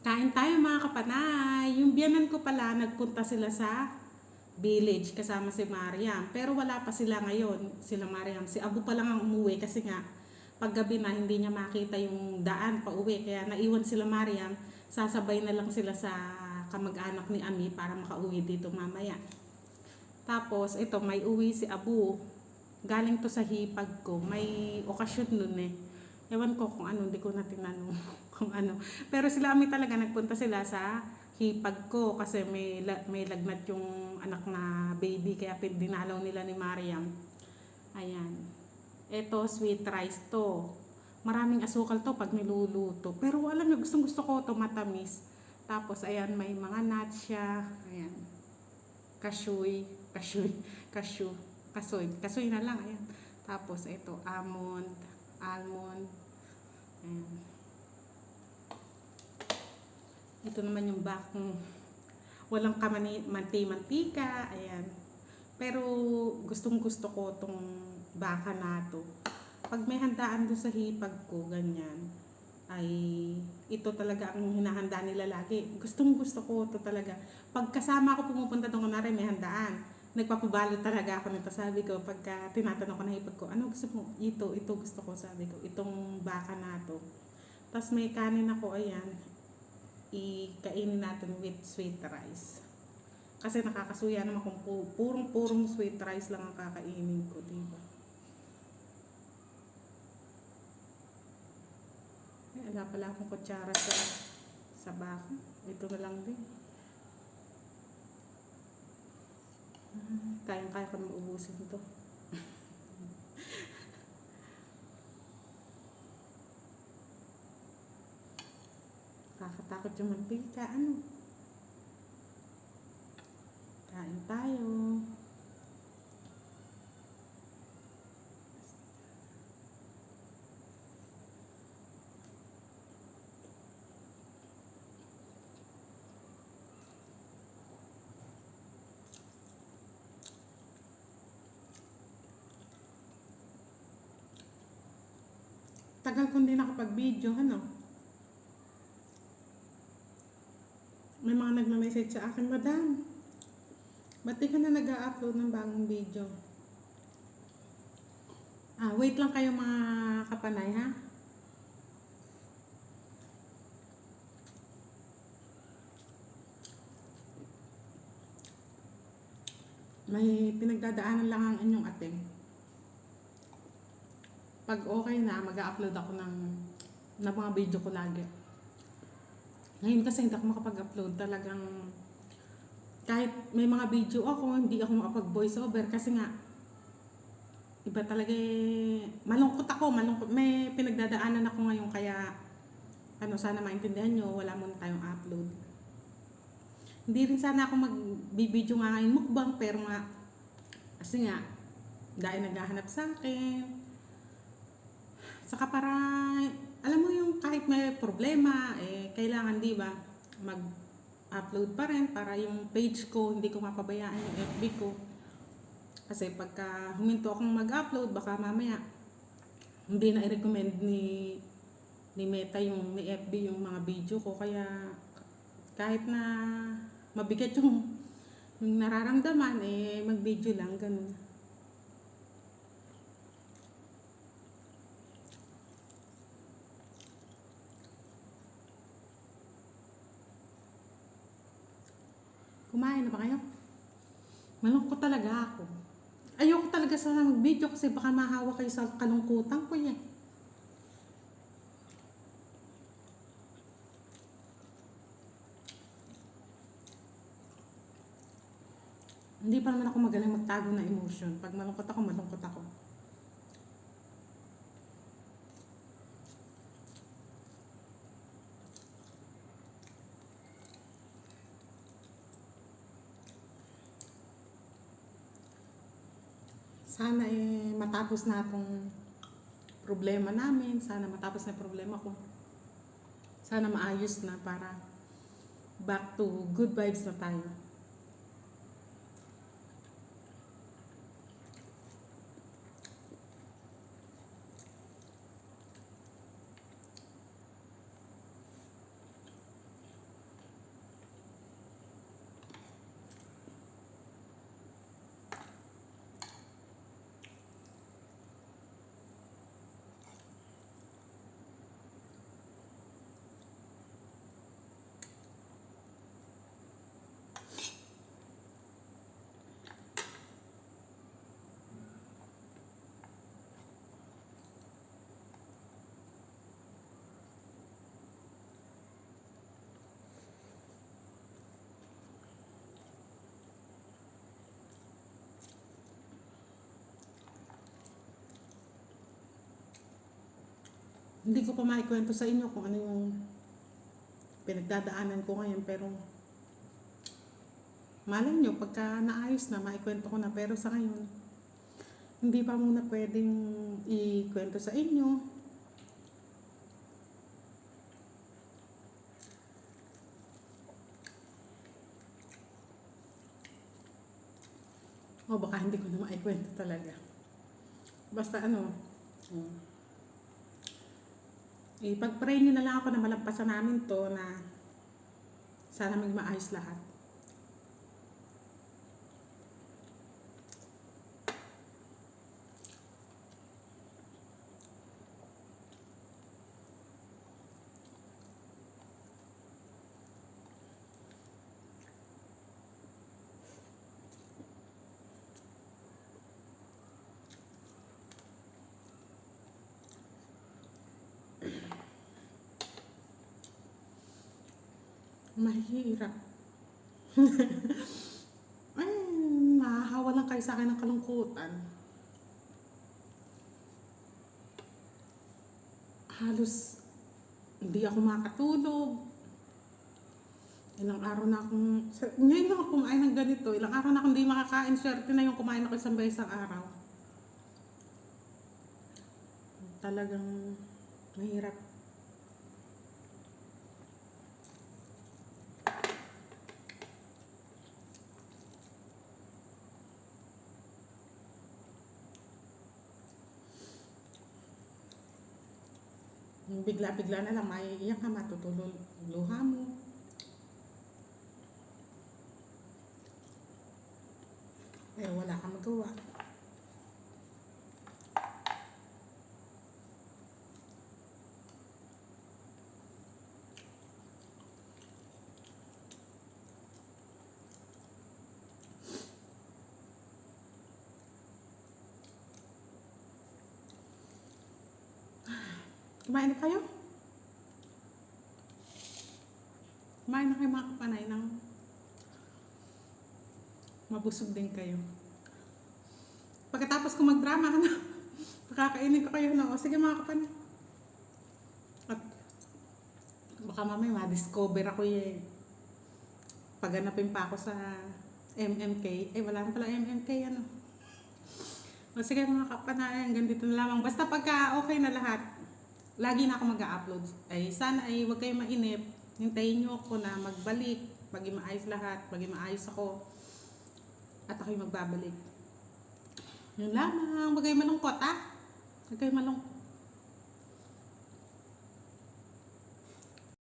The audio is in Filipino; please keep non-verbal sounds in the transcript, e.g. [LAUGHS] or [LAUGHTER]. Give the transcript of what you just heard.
Kain tayo mga kapanay. Yung biyanan ko pala, nagpunta sila sa village kasama si Mariam. Pero wala pa sila ngayon, sila Mariam. Si Abu pa lang ang umuwi kasi nga paggabi na hindi niya makita yung daan pa uwi. Kaya naiwan sila Mariam. Sasabay na lang sila sa kamag-anak ni Ami para makauwi dito mamaya. Tapos ito, may uwi si Abu. Galing to sa hipag ko. May okasyon nun eh. Ewan ko kung ano, hindi ko na tinanong [LAUGHS] kung ano. Pero sila Ami talaga nagpunta sila sa hipag ko kasi may may lagnat yung anak na baby kaya dinalaw nila ni Mariam. Ayan. Ito sweet rice to. Maraming asukal to pag niluluto. Pero alam niyo, gustong gusto ko to matamis. Tapos ayan, may mga nuts siya. Ayan. Kashoy, kashoy, [LAUGHS] cashew, kasoy. Kasoy na lang, ayan. Tapos ito, almond, almond. Ayan. Ito naman yung bakong walang kamani, manti-mantika. Ayan. Pero gustong gusto ko tong baka na to. Pag may handaan doon sa hipag ko, ganyan, ay ito talaga ang hinahanda nila lagi. Gustong gusto ko to talaga. Pag kasama ako pumupunta doon, kunwari may handaan, nagpapabalo talaga ako nito. Sabi ko, pagka tinatanong ko na hipag ko, ano gusto mo? Ito, ito gusto ko, sabi ko. Itong baka na to. Tapos may kanin ako, ayan, ikainin natin with sweet rice. Kasi nakakasuya naman kung pu- purong-purong sweet rice lang ang kakainin ko, di ba? Ay, wala pala akong kutsara sa sa baka. Ito na lang din. Ah, Kayang-kaya ko na maubusin to. Kakatakot yung mantika. Ano? Kain tayo. Tagal ko hindi nakapag-video, ano? May mga nagma-message sa akin, Madam, ba't di ka na nag-upload ng bagong video? Ah, wait lang kayo mga kapanay, ha? May pinagdadaanan lang ang inyong ating. Pag okay na, mag-upload ako ng, ng mga video ko lagi. Ngayon kasi hindi ako makapag-upload talagang kahit may mga video ako, hindi ako makapag-voice over kasi nga iba talaga eh, malungkot ako, malungkot. May pinagdadaanan ako ngayon kaya ano sana maintindihan nyo, wala muna tayong upload. Hindi rin sana ako mag-video nga ngayon mukbang pero nga kasi nga dahil naghahanap sa akin. Saka para alam mo yung kahit may problema, eh, kailangan di ba mag-upload pa rin para yung page ko, hindi ko mapabayaan yung FB ko. Kasi pagka huminto akong mag-upload, baka mamaya hindi na i-recommend ni ni Meta yung ni FB yung mga video ko. Kaya kahit na mabigat yung, yung nararamdaman, eh mag-video lang, ganun. Kumain na ba kayo? Malungkot talaga ako. Ayoko talaga sana mag-video kasi baka mahawa kayo sa kalungkutan ko yan. Hindi pa naman ako magaling magtago ng emotion. Pag malungkot ako, malungkot ako. Sana eh matapos na itong problema namin. Sana matapos na problema ko. Sana maayos na para back to good vibes na tayo. Hindi ko pa maikwento sa inyo kung ano yung pinagdadaanan ko ngayon pero malay nyo pagka naayos na maikwento ko na. Pero sa ngayon hindi pa muna pwedeng ikwento sa inyo. O baka hindi ko na maikwento talaga. Basta ano um, ipag-pray nyo na lang ako na malampasan namin to na sana may maayos lahat Mahirap. [LAUGHS] Ay, mahahawa lang kayo sa akin ng kalungkutan. Halos hindi ako makatulog. Ilang araw na akong, ngayon lang ako kumain ng ganito. Ilang araw na akong hindi makakain. Swerte na yung kumain ako isang beses ang araw. Talagang mahirap. Bigla-bigla na lang, maiiyak ka, matutulog luha mo. Eh, wala kang magawa. Kumain na kayo? Kumain na kayo mga kapanay ng mabusog din kayo. Pagkatapos ko magdrama, ano, [LAUGHS] pakakainin ko kayo na, o sige mga kapanay. At baka mamaya ma-discover ako eh. Paghanapin pa ako sa MMK. Eh, wala na pala MMK, ano. O sige mga kapanay, hanggang dito na lamang. Basta pagka okay na lahat, lagi na ako mag-upload. Ay, sana ay huwag kayong mainip. Hintayin nyo ako na magbalik. Maging maayos lahat. Maging maayos ako. At ako'y magbabalik. Yun lamang. Huwag kayong malungkot, ah. Huwag kayong malungkot.